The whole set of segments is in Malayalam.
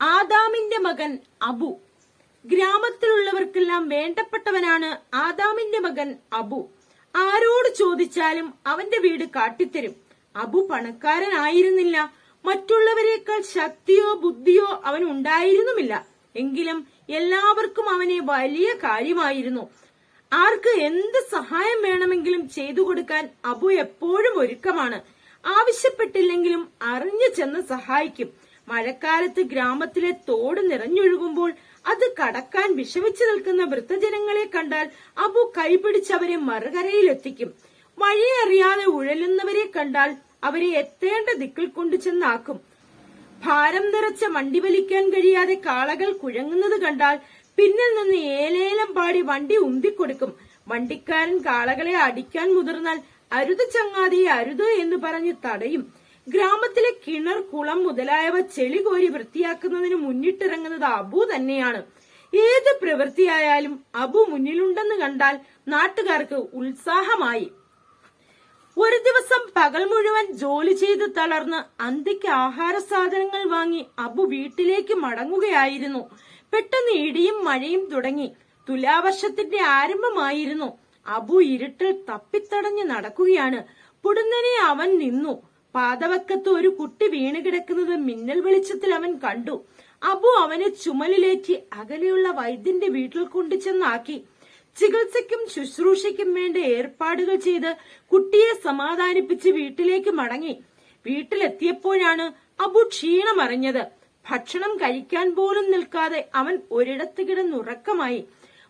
ആദാമിന്റെ മകൻ അബു. ഗ്രാമത്തിലുള്ളവർക്കെല്ലാം വേണ്ടപ്പെട്ടവനാണ് ആദാമിന്റെ മകൻ അബു. ആരോട് ചോദിച്ചാലും അവന്റെ വീട് കാട്ടിത്തരും. അബു പണക്കാരനായിരുന്നില്ല. മറ്റുള്ളവരെക്കാൾ ശക്തിയോ ബുദ്ധിയോ അവൻ ഉണ്ടായിരുന്നുമില്ല. എങ്കിലും എല്ലാവർക്കും അവനെ വലിയ കാര്യമായിരുന്നു. ആർക്ക് എന്ത് സഹായം വേണമെങ്കിലും ചെയ്തു കൊടുക്കാൻ അബു എപ്പോഴും ഒരുക്കമാണ്. ആവശ്യപ്പെട്ടില്ലെങ്കിലും അറിഞ്ഞു ചെന്ന് സഹായിക്കും. മഴക്കാലത്ത് ഗ്രാമത്തിലെ തോട് നിറഞ്ഞൊഴുകുമ്പോൾ അത് കടക്കാൻ വിഷമിച്ചു നിൽക്കുന്ന വൃദ്ധജനങ്ങളെ കണ്ടാൽ അബു കൈപിടിച്ചവരെ മറുകരയിലെത്തിക്കും. വഴി അറിയാതെ ഉഴലുന്നവരെ കണ്ടാൽ അവരെ എത്തേണ്ട ദിക്കിൽ കൊണ്ടു ചെന്നാക്കും. ഭാരം നിറച്ച വണ്ടി വലിക്കാൻ കഴിയാതെ കാളകൾ കുഴങ്ങുന്നത് കണ്ടാൽ പിന്നിൽ നിന്ന് ഏലേലം പാടി വണ്ടി ഉന്തിക്കൊടുക്കും. വണ്ടിക്കാരൻ കാളകളെ അടിക്കാൻ മുതിർന്നാൽ അരുത് ചങ്ങാതി അരുത് എന്ന് പറഞ്ഞ് തടയും. ഗ്രാമത്തിലെ കിണർ കുളം മുതലായവ ചെളി കോരി വൃത്തിയാക്കുന്നതിന് മുന്നിട്ടിറങ്ങുന്നത് അബു തന്നെയാണ്. ഏത് പ്രവൃത്തിയായാലും അബു മുന്നിലുണ്ടെന്ന് കണ്ടാൽ നാട്ടുകാർക്ക് ഉത്സാഹമായി. ഒരു ദിവസം പകൽ മുഴുവൻ ജോലി ചെയ്ത് തളർന്ന് അന്തിക്ക് ആഹാര സാധനങ്ങൾ വാങ്ങി അബു വീട്ടിലേക്ക് മടങ്ങുകയായിരുന്നു. പെട്ടെന്ന് ഇടിയും മഴയും തുടങ്ങി. തുലാവർഷത്തിന്റെ ആരംഭമായിരുന്നു. അബു ഇരുട്ടിൽ തപ്പിത്തടഞ്ഞ് നടക്കുകയാണ്. പൊടുന്നനെ അവൻ നിന്നു. പാതവക്കത്ത് ഒരു കുട്ടി വീണ് കിടക്കുന്നത് മിന്നൽ വെളിച്ചത്തിൽ അവൻ കണ്ടു. അബു അവനെ ചുമലിലേറ്റി അകലെയുള്ള വൈദ്യന്റെ വീട്ടിൽ കൊണ്ടുചെന്നാക്കി ചികിത്സയ്ക്കും ശുശ്രൂഷയ്ക്കും വേണ്ട ഏർപ്പാടുകൾ ചെയ്ത് കുട്ടിയെ സമാധാനിപ്പിച്ച് വീട്ടിലേക്ക് മടങ്ങി. വീട്ടിലെത്തിയപ്പോഴാണ് അബു ക്ഷീണമറിഞ്ഞത്. ഭക്ഷണം കഴിക്കാൻ പോലും നിൽക്കാതെ അവൻ ഒരിടത്ത് കിടന്നുറക്കമായി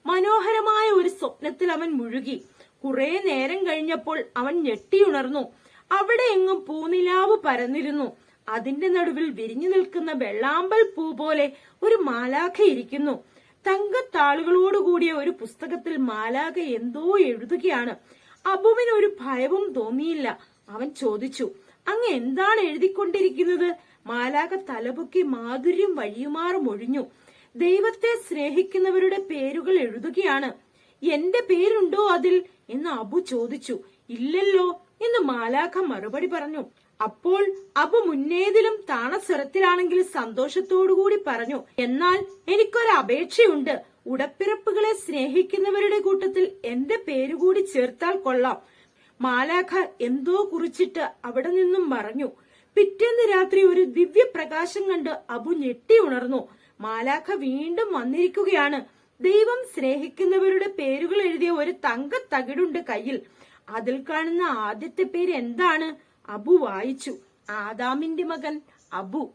മനോഹരമായ ഒരു സ്വപ്നത്തിൽ അവൻ മുഴുകി. കുറെ നേരം കഴിഞ്ഞപ്പോൾ അവൻ ഞെട്ടിയുണർന്നു. അവിടെ എങ്ങും പൂനിലാവ് പരന്നിരുന്നു. അതിന്റെ നടുവിൽ വിരിഞ്ഞു നിൽക്കുന്ന വെള്ളാമ്പൽ പൂ പോലെ ഒരു മാലാഖ ഇരിക്കുന്നു. തങ്കത്താളുകളോടുകൂടിയ ഒരു പുസ്തകത്തിൽ മാലാഖ എന്തോ എഴുതുകയാണ്. അബുവിന് ഒരു ഭയവും തോന്നിയില്ല. അവൻ ചോദിച്ചു അങ്ങ് എന്താണ് എഴുതിക്കൊണ്ടിരിക്കുന്നത്? മാലാഖ തലപൊക്കി മാധുര്യം വഴിയുമാറും ഒഴിഞ്ഞു. ദൈവത്തെ സ്നേഹിക്കുന്നവരുടെ പേരുകൾ എഴുതുകയാണ്. എന്റെ പേരുണ്ടോ അതിൽ? എന്ന് അബു ചോദിച്ചു. ഇല്ലല്ലോ. എന്ന് മാലാഖ മറുപടി പറഞ്ഞു. അപ്പോൾ അബു മുന്നേതിലും താണസ്വരത്തിലാണെങ്കിൽ സന്തോഷത്തോടുകൂടി പറഞ്ഞു എന്നാൽ എനിക്കൊരു അപേക്ഷയുണ്ട്. ഉടപ്പിറപ്പുകളെ സ്നേഹിക്കുന്നവരുടെ കൂട്ടത്തിൽ എന്റെ പേരുകൂടി ചേർത്താൽ കൊള്ളാം. മാലാഖ എന്തോ കുറിച്ചിട്ട് അവിടെ നിന്നും മറഞ്ഞു. പിറ്റേന്ന് രാത്രി ഒരു ദിവ്യ പ്രകാശം കണ്ട് അബു ഞെട്ടി ഉണർന്നു. മാലാഖ വീണ്ടും വന്നിരിക്കുകയാണ്. ദൈവം സ്നേഹിക്കുന്നവരുടെ പേരുകൾ എഴുതിയ ഒരു തങ്ക തകിടുണ്ട് കയ്യിൽ. അതിൽ കാണുന്ന ആദ്യത്തെ പേര് എന്താണ്? അബു വായിച്ചു. ആദാമിന്റെ മകൻ അബു.